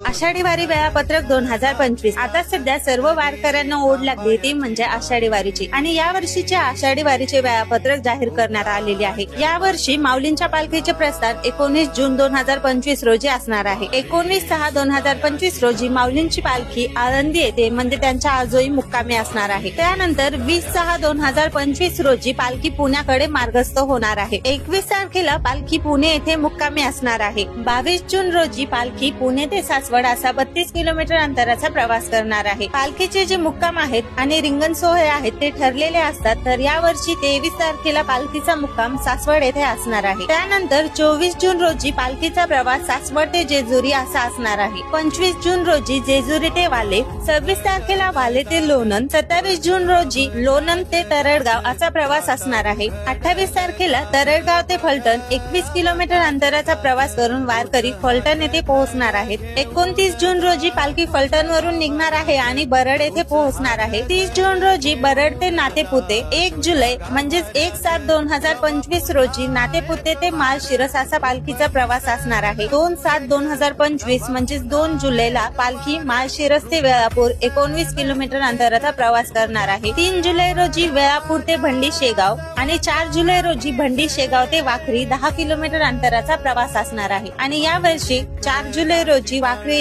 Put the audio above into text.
आषाढी वारी वेळापत्रक दोन हजार पंचवीस. आता सध्या सर्व वारकऱ्यांना ओढ लागली ती म्हणजे आषाढी वारीची. आणि या वर्षीच्या आषाढी वारीचे वेळापत्रक जाहीर करण्यात आलेले आहे. या वर्षी माऊलींच्या पालखीचे प्रस्थान एकोणीस जून दोन हजार पंचवीस रोजी असणार आहे. एकोणीस सहा दोन हजार पंचवीस रोजी माऊलींची पालखी आळंदी येथे म्हणजे त्यांच्या आजोई मुक्कामी असणार आहे. त्यानंतर वीस सहा दोन हजार पंचवीस रोजी पालखी पुण्याकडे मार्गस्थ होणार आहे. एकवीस तारखेला पालखी पुणे येथे मुक्कामी असणार आहे. बावीस जून रोजी पालखी पुणे ते सास सासवड असा बत्तीस किलोमीटर अंतराचा प्रवास करणार आहे. पालखीचे जे मुक्काम आहेत आणि रिंगण सोहळे आहेत ते ठरलेले असतात तर या वर्षी तेवीस तारखेला पालखीचा मुक्काम सासवड येथे असणार आहे. त्यानंतर चोवीस जून रोजी पालखीचा प्रवास सासवड ते जेजुरी असा असणार आहे. पंचवीस जून रोजी जेजुरी ते वाले सव्वीस तारखेला वाले ते लोणंद सत्तावीस जून रोजी लोणंद ते तरडगाव असा प्रवास असणार आहे. अठ्ठावीस तारखेला तरडगाव ते फलटण एकवीस किलोमीटर अंतराचा प्रवास करून वारकरी फलटण येथे पोहोचणार आहेत. एकोणतीस जून रोजी पालखी फलटण वरून निघणार आहे आणि बरड येथे पोहोचणार आहे. तीस जून रोजी बरड ते नातेपुते एक जुलै म्हणजेच एक सात दोन हजार पंचवीस रोजी नातेपुते ते माळशिरस असा पालखीचा प्रवास असणार आहे. दोन सात दोन हजार पंचवीस म्हणजेच दोन जुलैला पालखी माल शिरस ते वेळापूर एकोणवीस किलोमीटर अंतराचा प्रवास करणार आहे. तीन जुलै रोजी वेळापूर ते भंडी शेगाव आणि चार जुलै रोजी भंडी शेगाव ते वाखरी दहा किलोमीटर अंतराचा प्रवास असणार आहे. आणि या वर्षी चार जुलै रोजी वाखरी